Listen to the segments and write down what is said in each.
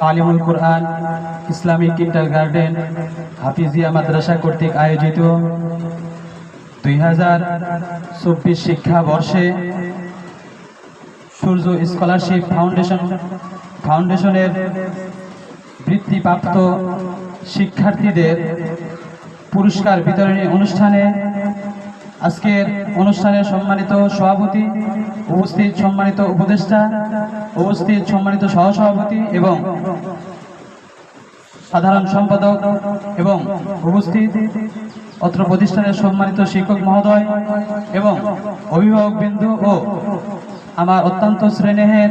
তালিমুল Quran, Islamic kindergarten, Hafizia মাদ্রাসা কর্তৃক আয়োজিত দুই হাজার চব্বিশ শিক্ষাবর্ষে সূর্য স্কলারশিপ ফাউন্ডেশন, ফাউন্ডেশনের বৃত্তিপ্রাপ্ত শিক্ষার্থীদের পুরস্কার বিতরণী অনুষ্ঠানে আজকের অনুষ্ঠানের সম্মানিত সভাপতি, উপস্থিত সম্মানিত উপদেষ্টা, উপস্থিত সম্মানিত সহসভাপতি এবং সাধারণ সম্পাদক এবং উপস্থিত অত্র প্রতিষ্ঠানের সম্মানিত শিক্ষক মহোদয় এবং অভিভাবক বিন্দু ও আমার অত্যন্ত শ্রেণীহের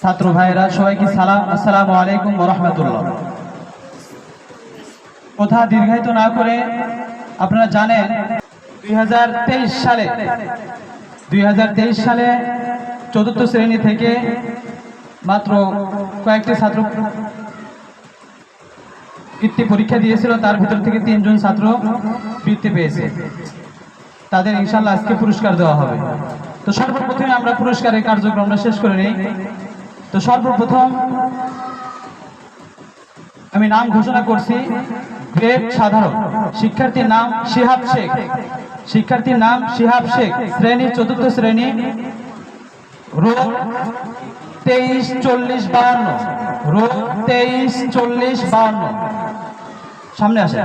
ছাত্র ভাইয়েরা, সবাইকে সালাম, আসসালামু আলাইকুম রহমতুল্লাহ। কথা দীর্ঘায়িত না করে আপনারা জানেন, দুই হাজার তেইশ সালে, দুই হাজার তেইশ সালে চতুর্থ শ্রেণি থেকে মাত্র কয়েকটি ছাত্র বৃত্তি পরীক্ষা দিয়েছিল, তার ভিতর থেকে তিনজন ছাত্র বৃত্তি পেয়েছে। তাদের ইনশাল্লাহ আজকে পুরস্কার দেওয়া হবে। তো সর্বপ্রথমে আমরা পুরস্কারের কার্যক্রমটা শেষ করে নিই। তো সর্বপ্রথম আমি নাম ঘোষণা করছি গ্রেড সাধারণ। শিক্ষার্থীর নাম শিহাব শেখ। শিক্ষার্থীর নাম শিহাব শেখ। শ্রেণি চতুর্থ শ্রেণি, রোগ তেইশ চল্লিশ বাহান্ন। রোগ তেইশ চল্লিশ বাহান্ন। সামনে আসে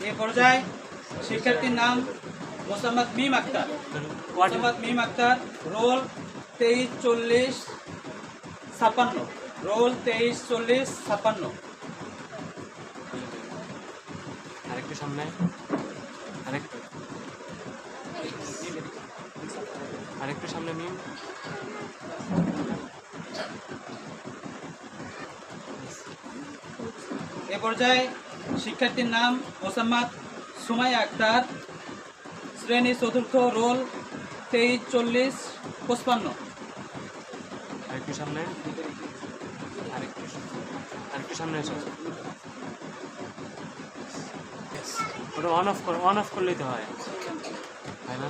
বাস পর্যায়ে শিক্ষার্থীর নাম মোসাম্মদ মিম আক্তার। মোসাম্মদ মিম আক্তার রোল তেইশ চল্লিশ ছাপ্পান্ন। রোল তেইশ চল্লিশ ছাপ্পান্ন। আরেকটু সামনে। আরেকটু। আরেকটু সামনে মিম। এ পর্যায়ে শিক্ষার্থীর নাম মোসাম্মদ সুমাই আক্তার, শ্রেণি চতুর্থ রোল তেইশ, চল্লিশ, পঁচপান্ন। সামনে। আরেকটু ওটা অন অফ অন অফ করলেই তো হয়। তাই না?